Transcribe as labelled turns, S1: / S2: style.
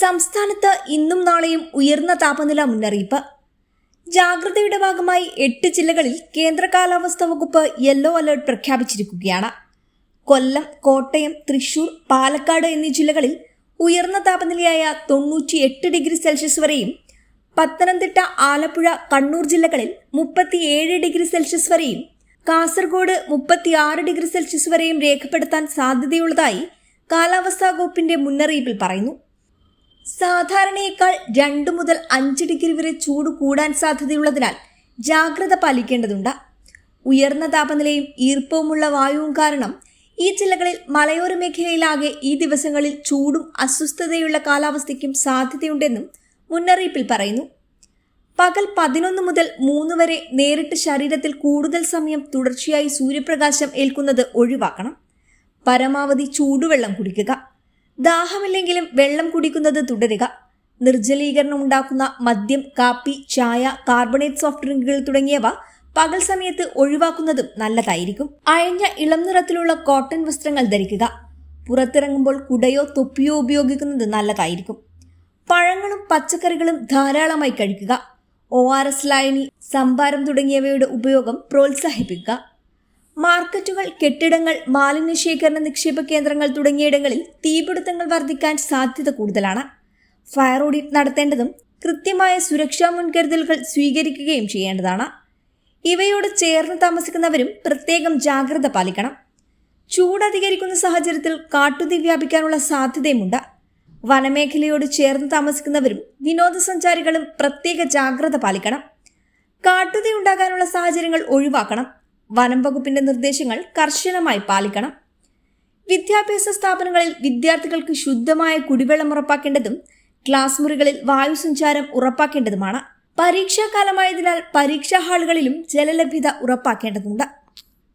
S1: സംസ്ഥാനത്ത് ഇന്നും നാളെയും ഉയർന്ന താപനില മുന്നറിയിപ്പ്. ജാഗ്രതയുടെ ഭാഗമായി എട്ട് ജില്ലകളിൽ കേന്ദ്ര കാലാവസ്ഥാ വകുപ്പ് യെല്ലോ അലർട്ട് പ്രഖ്യാപിച്ചിരിക്കുകയാണ്. കൊല്ലം കോട്ടയം തൃശൂർ പാലക്കാട് എന്നീ ജില്ലകളിൽ ഉയർന്ന താപനിലയായ തൊണ്ണൂറ്റി എട്ട് ഡിഗ്രി സെൽഷ്യസ് വരെയും പത്തനംതിട്ട ആലപ്പുഴ കണ്ണൂർ ജില്ലകളിൽ മുപ്പത്തിയേഴ് ഡിഗ്രി സെൽഷ്യസ് വരെയും കാസർഗോഡ് മുപ്പത്തിയാറ് ഡിഗ്രി സെൽഷ്യസ് വരെയും രേഖപ്പെടുത്താൻ സാധ്യതയുള്ളതായി കാലാവസ്ഥാ വകുപ്പിന്റെ മുന്നറിയിപ്പിൽ പറയുന്നു. സാധാരണയേക്കാൾ രണ്ട് മുതൽ അഞ്ച് ഡിഗ്രി വരെ ചൂട് കൂടാൻ സാധ്യതയുള്ളതിനാൽ ജാഗ്രത പാലിക്കേണ്ടതുണ്ട്. ഉയർന്ന താപനിലയും ഈർപ്പവുമുള്ള വായുവും കാരണം ഈ ജില്ലകളിൽ മലയോര മേഖലയിലാകെ ഈ ദിവസങ്ങളിൽ ചൂടും അസ്വസ്ഥതയുള്ള കാലാവസ്ഥയ്ക്കും സാധ്യതയുണ്ടെന്നും മുന്നറിയിപ്പിൽ പറയുന്നു. പകൽ പതിനൊന്ന് മുതൽ മൂന്ന് വരെ നേരിട്ട് ശരീരത്തിൽ കൂടുതൽ സമയം തുടർച്ചയായി സൂര്യപ്രകാശം ഏൽക്കുന്നത് ഒഴിവാക്കണം. പരമാവധി ചൂടുവെള്ളം കുടിക്കുക. ദാഹമില്ലെങ്കിലും വെള്ളം കുടിക്കുന്നത് തുടരുക. നിർജലീകരണം ഉണ്ടാക്കുന്ന മദ്യം കാപ്പി ചായ കാർബണേറ്റ് സോഫ്റ്റ് ഡ്രിങ്കുകൾ തുടങ്ങിയവ പകൽ സമയത്ത് ഒഴിവാക്കുന്നതും നല്ലതായിരിക്കും. അയഞ്ഞ ഇളം നിറത്തിലുള്ള കോട്ടൺ വസ്ത്രങ്ങൾ ധരിക്കുക. പുറത്തിറങ്ങുമ്പോൾ കുടയോ തൊപ്പിയോ ഉപയോഗിക്കുന്നത് നല്ലതായിരിക്കും. പഴങ്ങളും പച്ചക്കറികളും ധാരാളമായി കഴിക്കുക. ഒ ആർ എസ് ലായനി സംഭാരം തുടങ്ങിയവയുടെ ഉപയോഗം പ്രോത്സാഹിപ്പിക്കുക. മാർക്കറ്റുകൾ കെട്ടിടങ്ങൾ മാലിന്യ ശേഖരണ നിക്ഷേപ കേന്ദ്രങ്ങൾ തുടങ്ങിയിടങ്ങളിൽ തീപിടുത്തങ്ങൾ വർദ്ധിക്കാൻ സാധ്യത കൂടുതലാണ്. ഫയർ ഓഡിറ്റ് നടത്തേണ്ടതും കൃത്യമായ സുരക്ഷാ മുൻകരുതലുകൾ സ്വീകരിക്കുകയും ചെയ്യേണ്ടതാണ്. ഇവയോട് ചേർന്ന് താമസിക്കുന്നവരും പ്രത്യേകം ജാഗ്രത പാലിക്കണം. ചൂട് അധികരിക്കുന്ന സാഹചര്യത്തിൽ കാട്ടുതീ വ്യാപിക്കാനുള്ള സാധ്യതയുമുണ്ട്. വനമേഖലയോട് ചേർന്ന് താമസിക്കുന്നവരും വിനോദസഞ്ചാരികളും പ്രത്യേക ജാഗ്രത പാലിക്കണം. കാട്ടുതീ ഉണ്ടാകാനുള്ള സാഹചര്യങ്ങൾ ഒഴിവാക്കണം. വനം വകുപ്പിന്റെ നിർദ്ദേശങ്ങൾ കർശനമായി പാലിക്കണം. വിദ്യാഭ്യാസ സ്ഥാപനങ്ങളിൽ വിദ്യാർത്ഥികൾക്ക് ശുദ്ധമായ കുടിവെള്ളം ഉറപ്പാക്കേണ്ടതും ക്ലാസ് മുറികളിൽ വായു സഞ്ചാരം ഉറപ്പാക്കേണ്ടതുമാണ്. പരീക്ഷാകാലമായതിനാൽ പരീക്ഷാ ഹാളുകളിലും ജലലഭ്യത ഉറപ്പാക്കേണ്ടതുണ്ട്.